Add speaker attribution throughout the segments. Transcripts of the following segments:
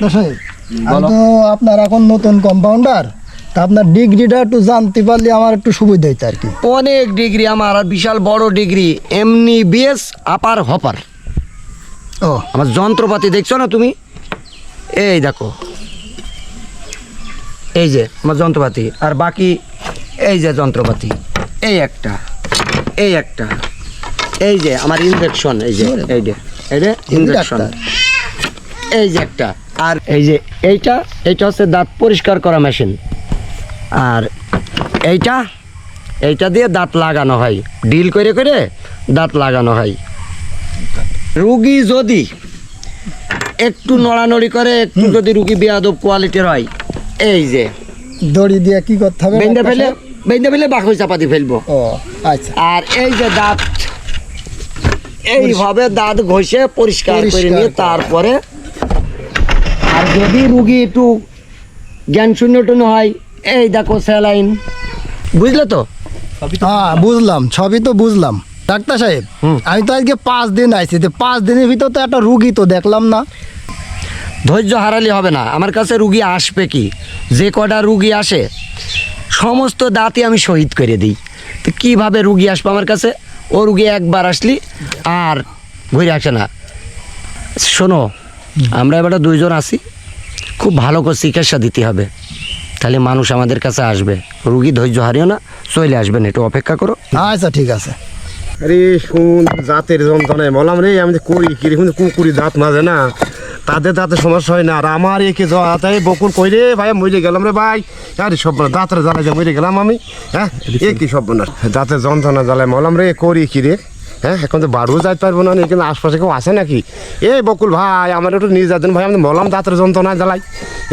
Speaker 1: Doctor সাহেব? আমি তো আপনার এখন নতুন কম্পাউন্ডার তা আপনার ডিগ্রিটা একটু জানতে পারলে আমার একটু সুবিধা হইতো আর কি।
Speaker 2: অনেক ডিগ্রি আমার আর বিশাল বড় ডিগ্রি এমনি বিএস আপার হপার
Speaker 1: ও।
Speaker 2: আমার যন্ত্রপাতি দেখছ না তুমি? এই দেখো। এই যে আমার যন্ত্রপাতি আর বাকি এই যে যন্ত্রপাতি এই একটা এই একটা এই যে আমার ইনজেকশন এই যে এই যে এই যে ইনজেকশন এই যে একটা। আর এই যে এইটা এইটা হচ্ছে দাঁত পরিষ্কার করা মেশিন। আর এইটা এইটা দিয়ে দাঁত লাগানো হয়। ডিল করে করে দাঁত লাগানো হয়। রুগী যদি একটু নড়ানড়ি করে একটু যদি রুগী বেয়াদব কোয়ালিটির হয় এই যে
Speaker 1: দড়ি দিয়ে কি করতে হবে?
Speaker 2: বেঁধে ফেলে? বেঁধে ফেলে বাকি চাপাতি ফেলব।
Speaker 1: ও আচ্ছা।
Speaker 2: আর এই যে দাঁত এইভাবে দাঁত ঘষে পরিষ্কার করে নিয়ে তারপরে আর যদি রুগী একটু জ্ঞান শূন্য টুন্য হয় এই দেখো স্যালাইন। বুঝলে তো?
Speaker 1: হ্যাঁ বুঝলাম। সবই তো বুঝলাম। ডাক্তার সাহেব আমি তো আজকে পাঁচ দিন আইছি তো পাঁচ দিনের ভিতর তো একটা রুগী তো দেখলাম না।
Speaker 2: ধৈর্য হারালে হবে না। আমার কাছে রুগী আসবে কি? যে কটা রুগী আসে সমস্ত দাঁতই আমি শহীদ করে দিই। তো কীভাবে রুগী আসবে আমার কাছে? ও রুগী একবার আসলি আর ঘুরে আসে না। শোনো আমরা এবার দুইজন আসি খুব ভালো করে চিকিৎসা দিতে হবে। তাহলে মানুষ আমাদের কাছে আসবে। রুগী ধৈর্য হারিও না, চলে আসবেন একটু অপেক্ষা করো।
Speaker 1: আচ্ছা ঠিক আছে।
Speaker 3: আরে শুন জাতের যন্ত্রণায় বললাম রে, আমি করি কি কিন্তু কুকুরি দাঁত মাঝে না তাদের দাঁতে সমস্যা হয় না, আর আমার একে যাতে বকুল কই রে, ভাই মরে গেলাম রে, ভাই। আরে, সব দাঁতের জ্বালায় মরে গেলাম আমি হ্যাঁ? এ কি সব দাঁতের যন্ত্রণা জ্বালায় বললাম রে, করি কি রে? হ্যাঁ এখন তো বাড়িও যাইতে পারব না কিন্তু আশপাশে কেউ আছে নাকি? এই বকুল ভাই আমার একটু নির্যাতন যাতেন ভাই আমি বললাম দাঁতের যন্ত্রণা জ্বালাই।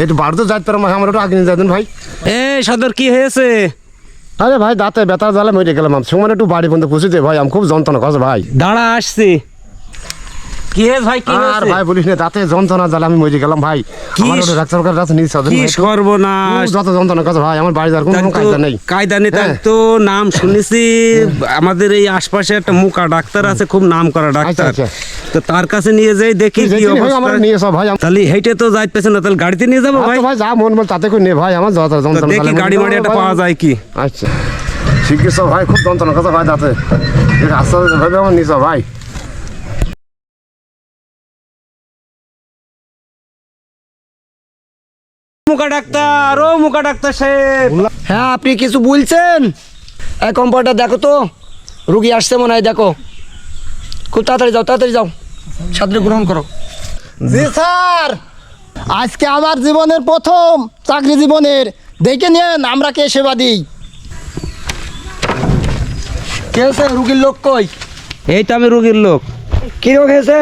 Speaker 3: একটু বাড়িতে যাইতে পারব আমার একটু আগে নির্যাতন যাতেন ভাই।
Speaker 4: এই সদর কি হয়েছে?
Speaker 3: আরে ভাই দাঁতে ব্যথা জ্বালা মরে গেলাম সময় একটু বাড়ি পর্যন্ত দে ভাই আমি খুব যন্ত্রণা করছে ভাই।
Speaker 4: দাঁড়া আসছি। কি হয়েছে ভাই কি
Speaker 3: আর ভাই বলিস না দাঁতে যন্ত্রণা জ্বালা আমি মরে গেলাম ভাই।
Speaker 4: কি
Speaker 3: আমার ওটা ডাক্তার কাছে
Speaker 4: কি। সর্বনাশ।
Speaker 3: যত যন্ত্রণা কথা ভাই আমার বাড়ি কোনো কায়দা নেই।
Speaker 4: কায়দা নেই তার
Speaker 3: হ্যাঁ।
Speaker 4: তো নাম শুনেছি আমাদের এই আশপাশে একটা মুকা ডাক্তার আছে খুব নাম করা ডাক্তার।
Speaker 3: আচ্ছা।
Speaker 4: তো তার কাছে নিয়ে যাই দেখি কি
Speaker 3: হয় আমার নিয়ে সব ভাই।
Speaker 4: তাহলে হেঁটে তো যাইতেছে না তাহলে গাড়িতে নিয়ে যাব ভাই
Speaker 3: আচ্ছা ভাই? যা মন বল তাতে করে নে ভাই আমার যত যন্ত্রণা
Speaker 4: দেখি গাড়ি মাড়ি একটা পাওয়া যায় কি?
Speaker 3: আচ্ছা। ঠিক আছে ভাই খুব যন্ত্রণা কথা ভাই দাঁতে আস্তে ভাবে আমার নিয়ে ভাই।
Speaker 4: মুকা ডাক্তার ও মুকা ডাক্তার সাহেব।
Speaker 2: হ্যাঁ আপনি কিছু বলছেন? এই কম্পাউন্ডার দেখো তো রুগী আসছে মনে হয় দেখো। খুব তাড়াতাড়ি যাও তাড়াতাড়ি যাও। ছাত্রী গ্রহণ করো।
Speaker 1: জি স্যার। আজকে আমার জীবনের প্রথম চাকরি জীবনের। দেখে নিন আমরা কে সেবা দিই?
Speaker 2: কে হয়েছে রুগীর লোক কই?
Speaker 4: এই তো আমি রুগীর লোক।
Speaker 2: কি রোগ হয়েছে?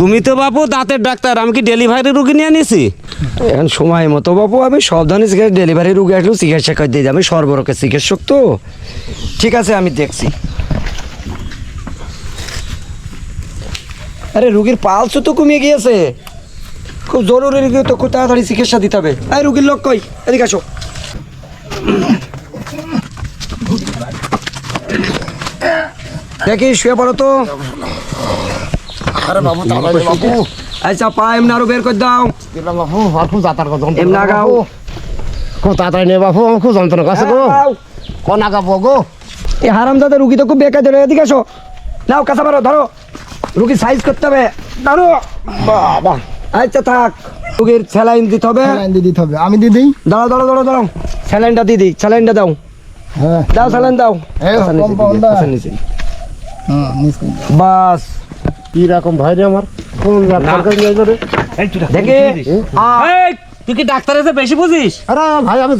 Speaker 4: তুমি তো বাবু দাঁতের ডাক্তার আমি কি ডেলিভারি রুগী নিয়ে নিছি?
Speaker 2: এখন সময় মতো বাবু, আমি সাবধানে চিকিৎসা ডেলিভারি রুগী আসলেও চিকিৎসা করে দিই আমি সর্বরকের চিকিৎসক তো। ঠিক আছে, আমি দেখছি। আরে, রুগীর পালস তো কমিয়ে গিয়েছে। খুব জরুরি রুগী তো খুব তাড়াতাড়ি চিকিৎসা দিতে হবে। এই রুগীর লোক কই? এদিকে আসো। দেখি, শুয়ে পড়ো তো।
Speaker 3: আরে বাবু, তাড়াতাড়ি বাবু।
Speaker 2: আচ্ছা পা এমনি আরও বের করে দাও।
Speaker 3: বাবু আর খুব তাড়াতাড়ি নে আমার খুব যন্ত্রণা করছে গো। কোন আগাবো গো?
Speaker 2: এই হারাম দাদা রুগী তো খুব বেকার ধরে এদিকে আসো নাও কাঁচা মারো ধরো। রুগী সাইজ করতে হবে। ধরো। বাবা। আচ্ছা থাক। রুগীর স্যালাইন দিতে হবে।
Speaker 1: দিতে হবে। আমি দিদি
Speaker 2: দাঁড়াও দাঁড়াও দাঁড়াও দাঁড়াও। স্যালাইনটা দিদি স্যালাইনটা দাও।
Speaker 1: হ্যাঁ।
Speaker 2: দাও স্যালাইন দাও। আচ্ছা। আচ্ছা, বাস।
Speaker 3: কি রকম ভাই রে আমার? কোন ডাক্তার কাছে নিয়ে যাবে?
Speaker 2: দেখে।
Speaker 4: এই, তুই কি ডাক্তার আছে বেশি বুঝিস?
Speaker 3: আরে ভাই আমি।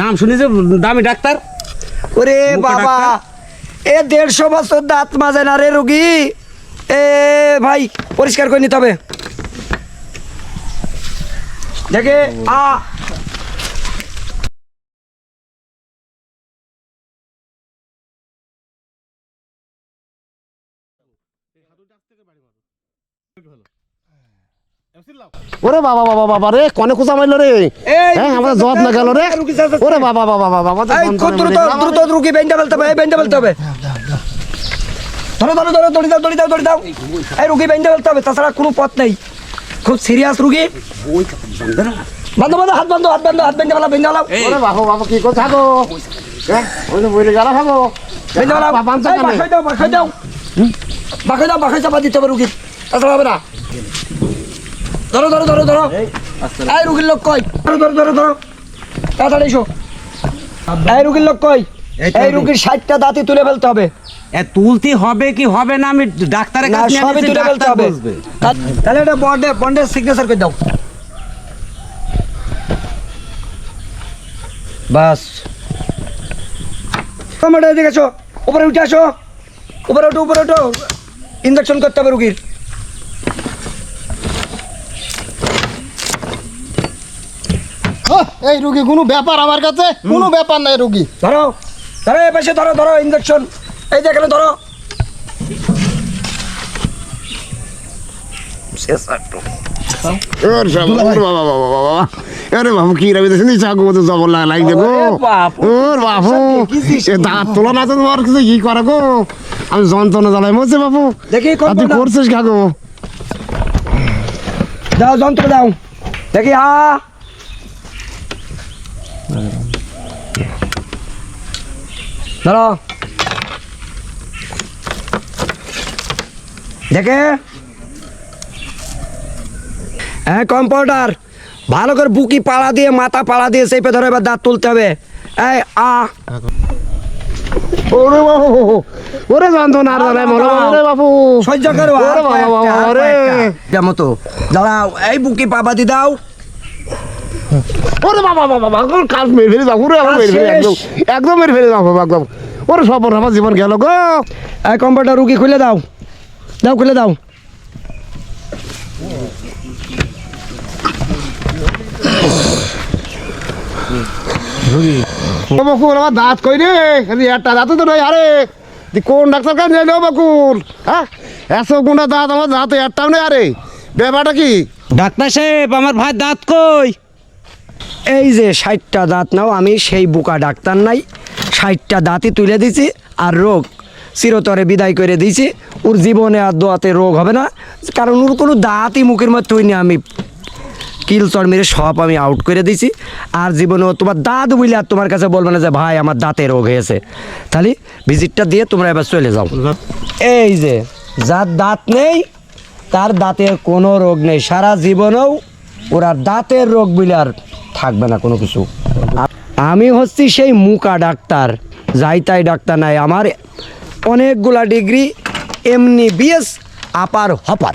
Speaker 4: নাম শুনি দামি ডাক্তার।
Speaker 2: ওরে বাবা এ দেড়শো বছর দাঁত মাজে না রে রুগী। এ ভাই পরিষ্কার করে নিতে হবে। দেখে আ
Speaker 3: ওরে বাবা বাবা বাবা রে কনে খুঁজা মারলো রে। হ্যাঁ আমাদের জবাব না গেল রে। ওরে বাবা বাবা বাবা
Speaker 2: এই দ্রুত দ্রুত রুগী বেঞ্চা ফেলতে হবে এই ফেলতে হবে। ধরো ধরো ধরো দড়ি দাও দড়ি দাও দড়ি দাও। এই রুগী বেঞ্চা ফেলতে হবে তাছাড়া কোনো পথ নেই। খুব সিরিয়াস রুগী। বান্ধব বান্ধব হাত বান্ধব হাত বান্ধব হাত বেঁধে ফেলা বেঁধে ফেলা
Speaker 3: ওরে বাবু বাবু কি কথা গো? হ্যাঁ ওই বইলে গেল ভাবো
Speaker 2: বেঁধে ফেলা
Speaker 3: বাবাঞ্চা
Speaker 2: এই,
Speaker 3: কেন?
Speaker 2: বাসায় দাও বাসায় দাও। বাসায় দাও বাসায় চাপা দিতে হবে রুগীর। তাছাড়া হবে না। ধরো ধরো ধরো ধরো। এই রুগীর লোক কই? ধরো ধরো ধরো ধরো। তাড়াতাড়ি এসো। এই রুগীর লোক কই? এই রুগীর ষাটটা দাঁতি তুলে ফেলতে হবে।
Speaker 4: তুলতে হবে কি হবে না? আমি ডাক্তারের কাছে
Speaker 2: সবই তুলে ফেলতে হবে। তাহলে এটা বন্ডে বন্ডের সিগনেচার করে দাও। বাস। টমেটো এদিকে আসো উপরে উঠে আসো। উপরে ওঠো উপরে ওঠো। ইঞ্জেকশন করতে হবে রুগীর।
Speaker 1: এই রুগী কোনো ব্যাপার আমার কাছে? কোনো ব্যাপার নাই রুগী।
Speaker 2: ধরো ধরো এ পাশে ধরো ধরো ইঞ্জেকশন এই যে ধরো।
Speaker 3: ওর সব ওর বাবা বাবা বাবা আরে বাবু কি রাবি দেখছিস চাকু মতো জবর লাগ দেখো
Speaker 2: ওর
Speaker 3: বাবু এ দাঁত তোলা না তো তোমার কিছু? কি করে গো? আমি যন্ত্রণা জ্বালাই মরছে বাবু।
Speaker 2: দেখি
Speaker 3: তুই
Speaker 2: কত
Speaker 3: করছিস কাকু?
Speaker 2: দাও যন্ত্র দাও। দেখি আ। ধরো দেখে? হ্যাঁ কম্পাউন্ডার ভালো করে বুকি পাড়া দিয়ে মাথা পাড়া দিয়ে চেপে ধরে এবার দাঁত তুলতে হবে। এই আ।
Speaker 3: ওরে বাবু। ওরে যন্ত্রণা আর জ্বালাই মরে। ওরে বাবু।
Speaker 2: সহ্য করো
Speaker 3: ওরে বাবা। বাবা।
Speaker 2: যেমন তো দাঁড়াও এই বুকি পাবাদি দাও।
Speaker 3: ওরে বাবা বাবা বাবা কাজ মেরে ফেলে যাব রে আমার মেরে ফেলে একদম একদম মেরে ফেলে যাব একদম। ওরে আমার জীবন গেল গো।
Speaker 2: এই কম্পিউটার রুগী খুলে দাও। দাও খুলে দাও।
Speaker 3: বকুল আমার দাঁত কই রে? একটা দাঁত তো নয় আরে। কোন ডাক্তার কাছে ও বকুল? হ্যাঁ? এসব গুণা দাঁত আমার দাঁত একটাও নেই আরে। ব্যাপারটা কি?
Speaker 4: ডাক্তার সাহেব আমার ভাই দাঁত কই?
Speaker 2: এই যে ষাটটা দাঁত নাও, আমি সেই বোকা ডাক্তার নাই। ষাটটা দাঁতই তুলে দিছি, আর রোগ চিরতরে বিদায় করে দিয়েছি ওর জীবনে আর দোয়াতে রোগ হবে না, কারণ ওর কোনো দাঁতই মুখের মধ্যে হয়নি। আমি কিল চড় মেরে সব আমি আউট করে দিয়েছি আর জীবনে তোমার দাঁত বুঝলে আর তোমার কাছে বলবে না যে, ভাই, আমার দাঁতে রোগ হয়েছে। তাহলে ভিজিটটা দিয়ে তোমরা এবার চলে যাও। এই যে, যার দাঁত নেই, তার দাঁতের কোনো রোগ নেই। সারা জীবনেও ওর দাঁতের রোগ বলে আর থাকবে না কোনো কিছু। আমি হচ্ছি সেই মুকা ডাক্তার যাই তাই ডাক্তার নাই, আমার অনেকগুলা ডিগ্রি এমনি বিএস আপার হপার